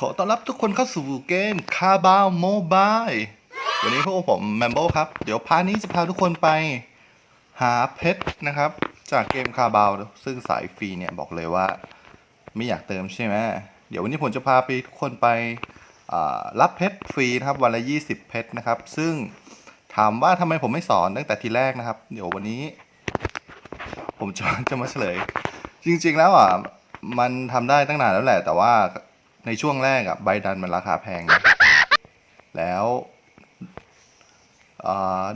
ขอต้อนรับทุกคนเข้าสู่เกมคาบาวโมบายวันนี้พวกผมแมมโบครับ เดี๋ยวพาร์ทนี้จะพาทุกคนไปหาเพชรนะครับ จากเกมคาบาว ซึ่งสายฟรีเนี่ยบอกเลยว่า ไม่อยากเติมใช่ไหมเดี๋ยววันนี้ผมจะพาไปทุกคนไปรับเพชรฟรีนะครับวันละ 20 เพชรนะครับ ซึ่งถามว่าทำไมผมไม่สอนตั้งแต่ทีแรกนะครับ เดี๋ยววันนี้ ผมจะจะมาเฉลย จริง ๆ แล้วอะมันทำได้ตั้งนานแล้วแหละ แต่ว่า ในช่วงแรกอะใบดันมันราคาแพง แล้ว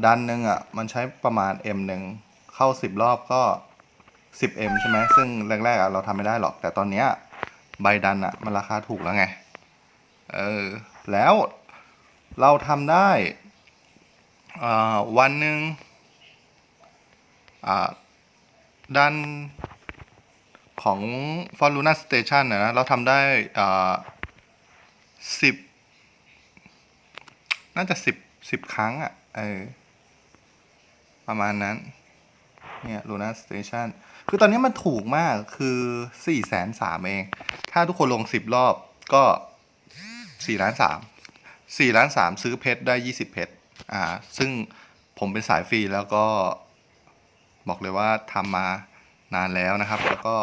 ดันหนึ่งอะมันใช้ประมาณ M หนึ่งเข้า 10 รอบก็ 10M ใช่ไหมซึ่งแรกๆอะเราทำไม่ได้หรอก แต่ตอนเนี้ยใบดันอะมันราคาถูกแล้วไง เออ แล้วเราทำได้วันหนึ่งด้าน ของ f o r l u n a Station นนะ เราทำได้สิบน่าจะสิบสิบครั้งอะ่ะเออประมาณนั้น เนี่ย Luna Station คือตอนนี้มันถูกมากคือสี่แสนสามเอง ถ้าทุกคนลงสิบรอบก็สี่ล้านสามสี่ล้านสามซื้อเพชรได้ยี่สิบเพชรอ่า ซึ่งผมเป็นสายฟรีแล้วก็บอกเลยว่าทำมานานแล้วนะครับ แล้วก็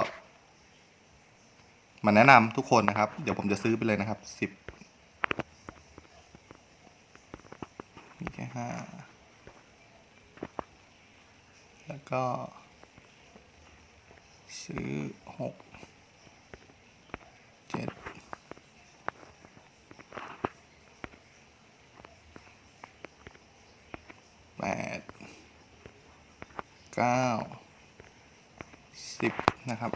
มาแนะนำทุกคนนะครับ เดี๋ยวผมจะซื้อไปเลยนะครับสิบมีแค่ห้าแล้วก็ ซื้อหกเจ็ดแปดเก้าสิบนะครับ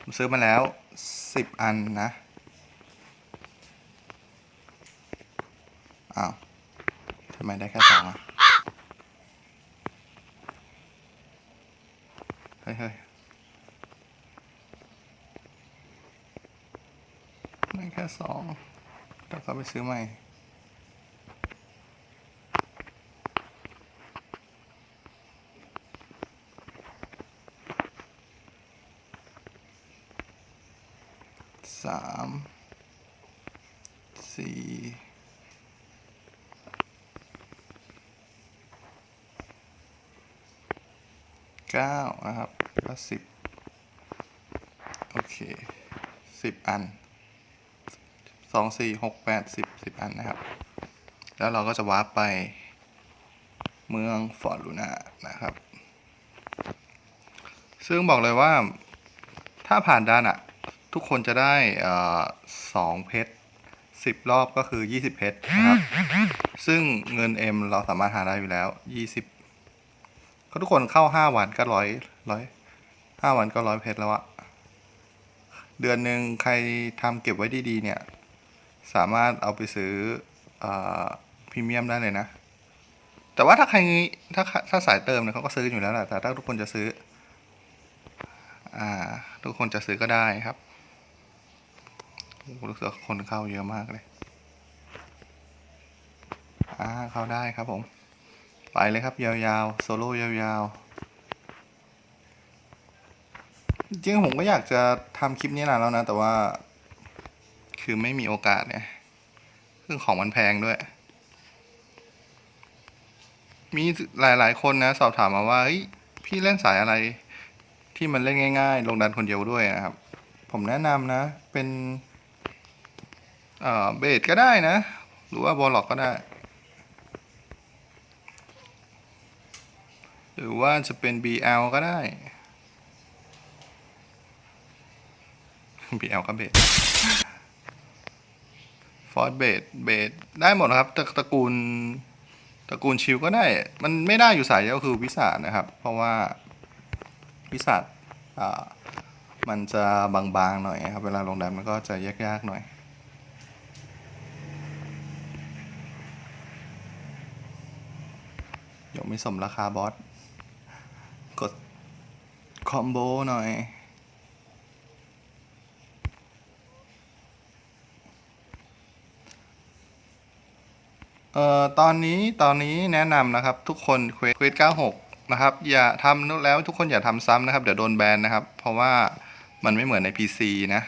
ผมซื้อมาแล้ว สิบอันนะ อ้าว ทำไมได้แค่สองอะ เฮ้ยเฮ้ยได้แค่สองเดี๋ยวเขาไปซื้อใหม่ สาม สี่เก้านะครับก็สิบโอเคสิบอันสองสี่หกแปดสิบสิบอันนะครับ แล้วเราก็จะวาร์ปไปเมืองฟอร์ลูนานะครับ ซึ่งบอกเลยว่าถ้าผ่านด่านอะทุกคนจะได้สองเพชร สิบรอบก็คือยี่สิบเพชรนะครับ ซึ่งเงิน M เราสามารถหาได้อยู่แล้วยี่สิบก็ทุกคนเข้าห้าวันก็ร้อยร้อยห้าวันก็ร้อยเพชรแล้วอะเดือนหนึ่งใครทำเก็บไว้ดีๆ เนี่ย สามารถเอาไปซื้อพรีเมียมได้เลยนะ แต่ว่าถ้าใครถ้าถ้าสายเติมเนี่ยเขาก็ซื้ออยู่แล้วแหละแต่ถ้าทุกคนจะซื้อ อ่า ทุกคนจะซื้อก็ได้ครับ โอ้รู้สึกคนเข้าเยอะมากเลยอ่าเข้าได้ครับผม ไปเลยครับยาวๆ โซโล่ยาวๆ จริงผมก็อยากจะทำคลิปนี้นานแล้วนะ แต่ว่า คือไม่มีโอกาสเนี่ยซึ่องของมันแพงด้วย มีหลายๆ คนนะ สอบถามมาว่า เฮ้ย พี่เล่นสายอะไรที่มันเล่นง่าย ๆ ลงดันคนเดียวด้วยนะครับ ผมแนะนำนะ เป็น เบสก็ได้นะ หรือว่าบอลล็อกก็ได้ หรือว่าจะเป็น BL ก็ได้ BL ก็เบสฟอร์ดเบสเบสได้หมดนะครับตระตระกูลตระกูลชิลก็ได้ มันไม่ได้อยู่สายเดียวก็คือวิสานะครับ เพราะว่าวิสาอ่ามันจะบางๆหน่อยครับ เวลาลงดันมันก็จะยากๆหน่อย เดี๋ยวไม่สมราคาบอส กดคอมโบหน่อย เอ่อ ตอนนี้ตอนนี้แนะนำนะครับ ทุกคนเควสเควส96นะครับ อย่าทำแล้วทุกคนอย่าทำซ้ำนะครับ เดี๋ยวโดนแบนนะครับ เพราะว่ามันไม่เหมือนใน PC นะ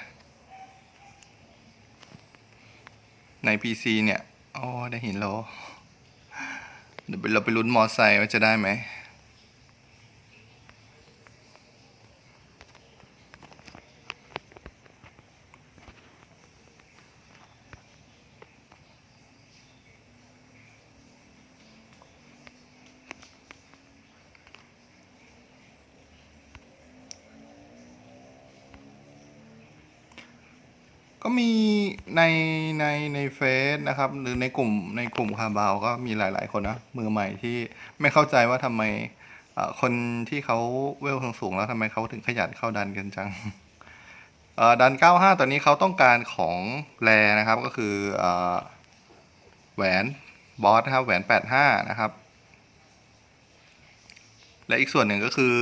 ใน PC เนี่ย โอ้ ได้หินโล เดี๋ยวเราไปลุ้นมอไซค์ว่าจะได้ไหม ก็มีในในในเฟซนะครับ หรือในกลุ่มในกลุ่มคาบาวก็มีหลาย ๆ คนนะมือใหม่ที่ไม่เข้าใจว่าทำไมคนที่เขาเวลสูงๆแล้วทำไมเขาถึงขยันเข้าดันกันจังดัน 95 ตอนนี้เขาต้องการของแรนะครับก็คืออแหวนบอสนะครับแหวน 85 นะครับ และอีกส่วนหนึ่งก็คือ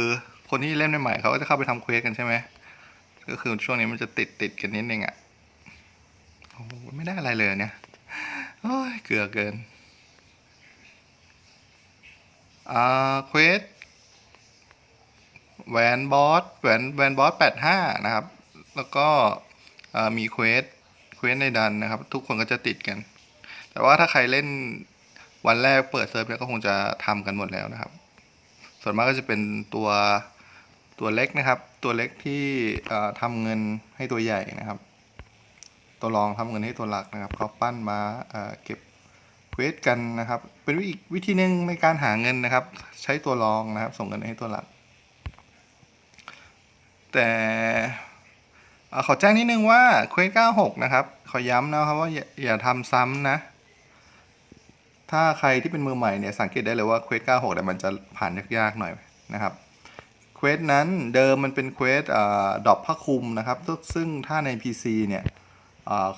คนที่เล่นใหม่ๆเขาก็จะเข้าไปทำเควสกันใช่ไหมก็คือช่วงนี้มันจะติดติดกันนิดนึงอะ อ้โหไม่ได้อะไรเลยเนี่ยโอ้ยเกลือเกินอ่าเควสแหวนบอสแหวนแหวนบอสแปดห้านะครับ แล้วก็มีเควสเควสในดันนะครับ ทุกคนก็จะติดกัน แต่ว่าถ้าใครเล่นวันแรกเปิดเซิร์ฟเนี่ยก็คงจะทำกันหมดแล้วนะครับ ส่วนมากก็จะเป็นตัวตัวเล็กนะครับ ตัวเล็กที่ทำเงินให้ตัวใหญ่นะครับ ตัวรองทำเงินให้ตัวหลักนะครับเขาปั้นมาเก็บเควสกันนะครับ เป็นวิธีวิธีหนึ่งในการหาเงินนะครับ ใช้ตัวรองนะครับ ส่งเงินให้ตัวหลัก แต่เขอแจ้งนิดนึงว่าเควส96 นะครับ ขอย้ำนะครับว่าอย่าอย่าทำซ้ำนะ ถ้าใครที่เป็นมือใหม่เนี่ยสังเกตได้เลยว่าเควส96เนี่ยมันจะผ่านยากๆหน่อยนะครับเควสนั้นเดิมมันเป็นเควสดรอปผ้าคลุมนะครับ ซึ่งซึ่งถ้าใน PC เนี่ย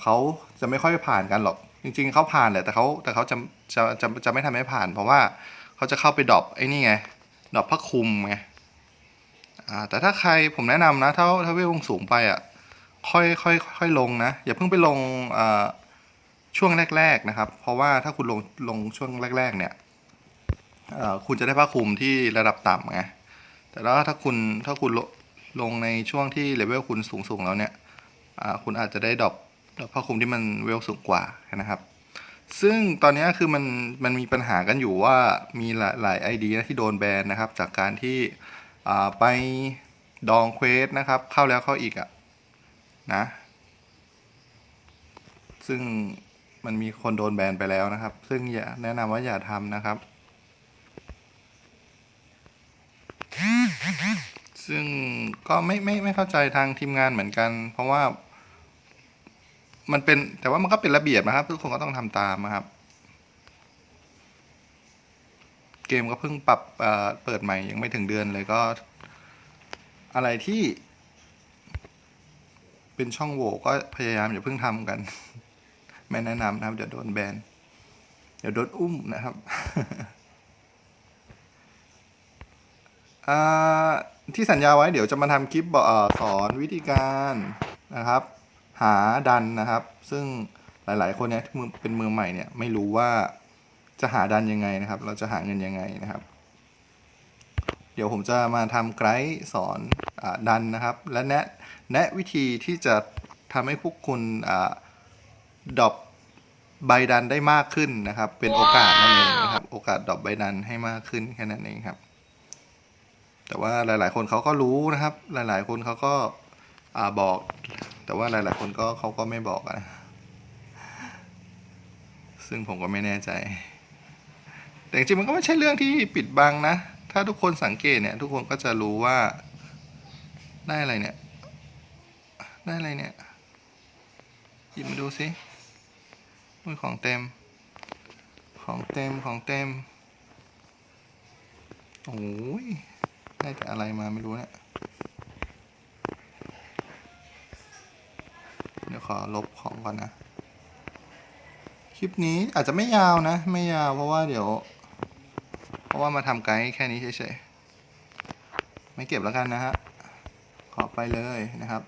เขาจะไม่ค่อยผ่านกันหรอก จริง ๆเขาผ่านแหละแต่เขาแต่เขาจะจะจะจะไม่ทำให้ผ่าน เพราะว่าเขาจะเข้าไปดรอปไอ้นี่ไงดรอปผ้าคลุมไงแต่ถ้าใครผมแนะนำนะถ้าถ้าเวลสูงไปอะค่อยค่อยค่อยลงนะ อย่าเพิ่งไปลงช่วงแรก ๆนะครับ เพราะว่าถ้าคุณลงลงช่วงแรก ๆ เนี่ยคุณจะได้ผ้าคลุมที่ระดับต่ำไงแต่ว่าถ้าคุณถ้าคุณลลงในช่วงที่เลเวลคุณสูงๆแล้วเนี่ยคุณอาจจะได้ดรอปดรอป ผ้าคลุมที่มันเวลสูงกว่านะครับ ซึ่งตอนนี้คือมันมันมีปัญหากันอยู่ว่ามีหลายหลายไอเดียที่โดนแบนนะครับ จากการที่ไปดองเควสนะครับ เข้าแล้วเข้าอีกอะนะ ซึ่งมันมีคนโดนแบนไปแล้วนะครับ ซึ่งอย่าแนะนำว่าอย่าทำนะครับ ซึ่งก็ไม่ไม่ไม่เข้าใจทางทีมงานเหมือนกัน เพราะว่า มันเป็นแต่ว่ามันก็เป็นระเบียบนะครับ ทุกคนก็ต้องทำตามนะครับ เกมก็เพิ่งปรับเเปิดใหม่ยังไม่ถึงเดือนเลยก็ อะไรที่ เป็นช่องโหว่ก็พยายามอย่าเพิ่งทำกัน ไม่แนะนำนะครับเดี๋ยวโดนแบนเดี๋ยวโดนอุ้มนะครับที่สัญญาไว้เดี๋ยวจะมาทำคลิปอสอนวิธีการนะครับ หาดันนะครับ ซึ่งหลาย ๆ คนเนี่ยที่เป็นมือใหม่เนี่ยไม่รู้ว่าจะหาดันยังไงนะครับ เราจะหาเงินยังไงนะครับ เดี๋ยวผมจะมาทำไกด์สอนอดันนะครับ และแนะแนะวิธีที่จะทำให้พวกคุณดรอปใบดันได้มากขึ้นนะครับ เป็นโอกาสนั่นเองนะครับ โอกาสดรอปใบดันให้มากขึ้นแค่นั้นเองครับ แต่ว่าหลาย ๆ คนเขาก็รู้นะครับ หลาย ๆ คนเขาก็ อ่าบอก แต่ว่าหลาย ๆ คนก็เขาก็ไม่บอกอะนะซึ่งผมก็ไม่แน่ใจ แต่จริงมันก็ไม่ใช่เรื่องที่ปิดบังนะ ถ้าทุกคนสังเกตเนี่ย ทุกคนก็จะรู้ว่า ได้อะไรเนี่ย ได้อะไรเนี่ย หยิบมาดูสิอุ้ยของเต็ม ของเต็ม ของเต็ม โอ้ย ได้แต่อะไรมาไม่รู้เนี่ย ขอลบของก่อนนะ คลิปนี้อาจจะไม่ยาวนะ ไม่ยาวเพราะว่าเดี๋ยว เพราะว่ามาทำไกด์แค่นี้เฉยๆ ไม่เก็บแล้วกันนะฮะ ขอไปเลยนะครับ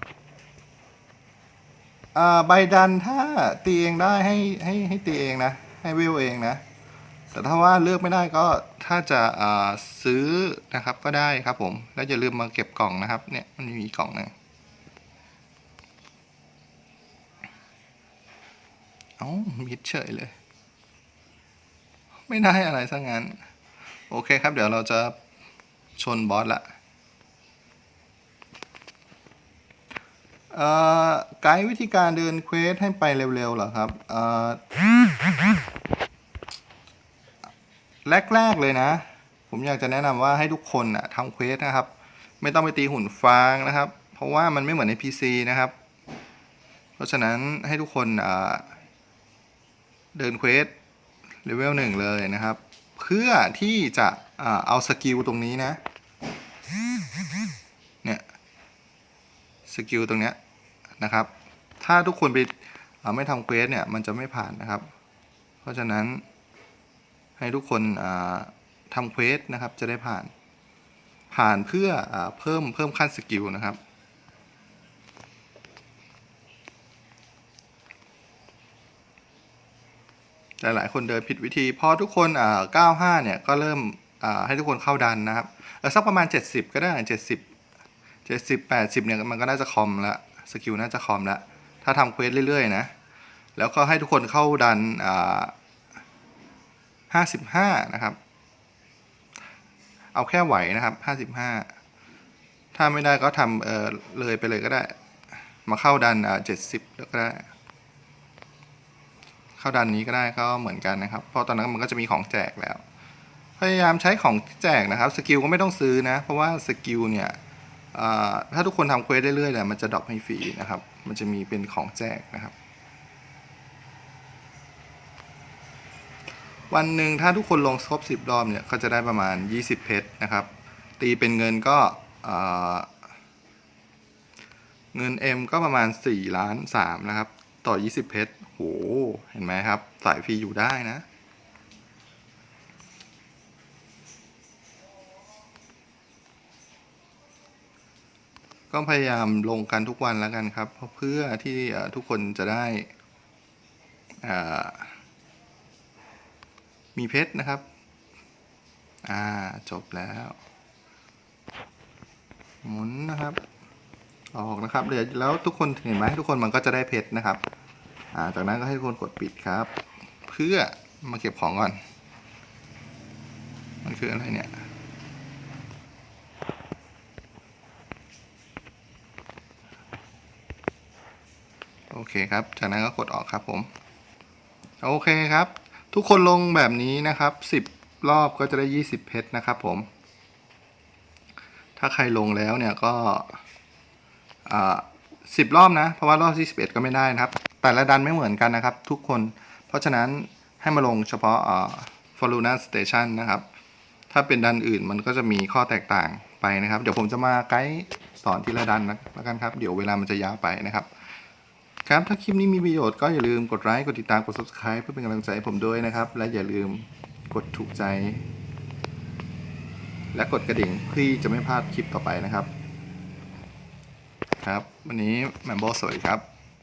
อ่าใบดันถ้าตีเองได้ให้ให้ให้ตีเองนะ ให้วิวเองนะ แต่ถ้าว่าเลือกไม่ได้ก็ถ้าจะอ่าซื้อนะครับก็ได้ครับผม แล้วอย่าลืมมาเก็บกล่องนะครับ เนี่ยมันมีกล่องหนึง เอาามิดเฉยเลย ไม่ได้อะไรซะงั้น โอเคครับ เดี๋ยวเราจะชนบอสละไกด์วิธีการเดินเควสให้ไปเร็วๆเหรอครับแรกๆเลยนะ ผมอยากจะแนะนำว่าให้ทุกคนนะทำเควสนะครับ ไม่ต้องไปตีหุ่นฟางนะครับ เพราะว่ามันไม่เหมือนใน PC นะครับ เพราะฉะนั้นให้ทุกคนอ่า เดินเควสเลเวลหนึ่งเลยนะครับ เพื่อที่จะเอาสกิลตรงนี้นะ เนี่ย สกิลตรงเนี้ยนะครับ ถ้าทุกคนไปอ่าไม่ทำเควสเนี่ย มันจะไม่ผ่านนะครับ เพราะฉะนั้นให้ทุกคนทำเควสนะครับ จะได้ผ่าน ผ่านเพื่ออเพิ่มเพิ่มขั้นสกิลนะครับ หลายคนเดินผิดวิธีพอทุกคนอ่า95 เนี่ยก็เริ่มอ่าให้ทุกคนเข้าดันนะครับเออสักประมาณ 70 ก็ได้ 70 70 80 เนี่ยมันก็น่าจะคอมละสกิลน่าจะคอมละถ้าทำเควสเรื่อยๆนะแล้วก็ให้ทุกคนเข้าดันอ่า55 นะครับ เอาแค่ไหวนะครับ 55 ถ้าไม่ได้ก็ทำเออเลยไปเลยก็ได้ มาเข้าดันอ่า70 แล้วก็ได้ เข้าดันนี้ก็ได้ก็เหมือนกันนะครับ เพราะตอนนั้นมันก็จะมีของแจกแล้ว พยายามใช้ของแจกนะครับสกิลก็ไม่ต้องซื้อนะ เพราะว่าสกิลเนี่ยถ้าทุกคนทำเควสเรื่อยๆเนี่ยมันจะดรอปให้ฟรีนะครับ มันจะมีเป็นของแจกนะครับ วันหนึ่งถ้าทุกคนลงครบ10 รอบเนี่ยก็จะได้ประมาณ 20 เพชรนะครับ ตีเป็นเงินก็เงิน M ก็ประมาณ 4 ล้าน3นะครับ ต่อ 20 เพชร โห เห็นไหมครับ สายฟรีอยู่ได้นะ ก็พยายามลงกันทุกวันแล้วกันครับ เพื่อที่ทุกคนจะได้มีเพชรนะครับ อ่า จบแล้ว หมุนนะครับ ออกนะครับเดี๋ยวแล้วทุกคนเห็นไหมทุกคนมันก็จะได้เพชรนะครับ จากนั้นก็ให้ทุกคนกดปิดครับ เพื่อมาเก็บของก่อน มันคืออะไรเนี่ยโอเคครับ จากนั้นก็กดออกครับผม โอเคครับ ทุกคนลงแบบนี้นะครับ 10 รอบก็จะได้ 20 เพชรนะครับผม ถ้าใครลงแล้วเนี่ยก็สิบรอบนะ เพราะว่ารอบที่11ก็ไม่ได้นะครับ แต่ละดันไม่เหมือนกันนะครับ ทุกคน เพราะฉะนั้นให้มาลงเฉพาะอ่า f o r u n a Station นะครับ ถ้าเป็นดันอื่นมันก็จะมีข้อแตกต่างไปนะครับ เดี๋ยวผมจะมาไกด์สอนทีละดันนะแล้วกันครับ เดี๋ยวเวลามันจะยาวไปนะครับ ครับ ถ้าคลิปนี้มีประโยชน์ก็อย่าลืมกดไลค์กดติดตามกด subscribe เพื่อเป็นกำลังใจให้ผมด้วยนะครับ และอย่าลืมกดถูกใจ และกดกระดิ่งเพื่อจะไม่พลาดคลิปต่อไปนะครับ ครับ วันนี้แมมโบสวัสดีครับ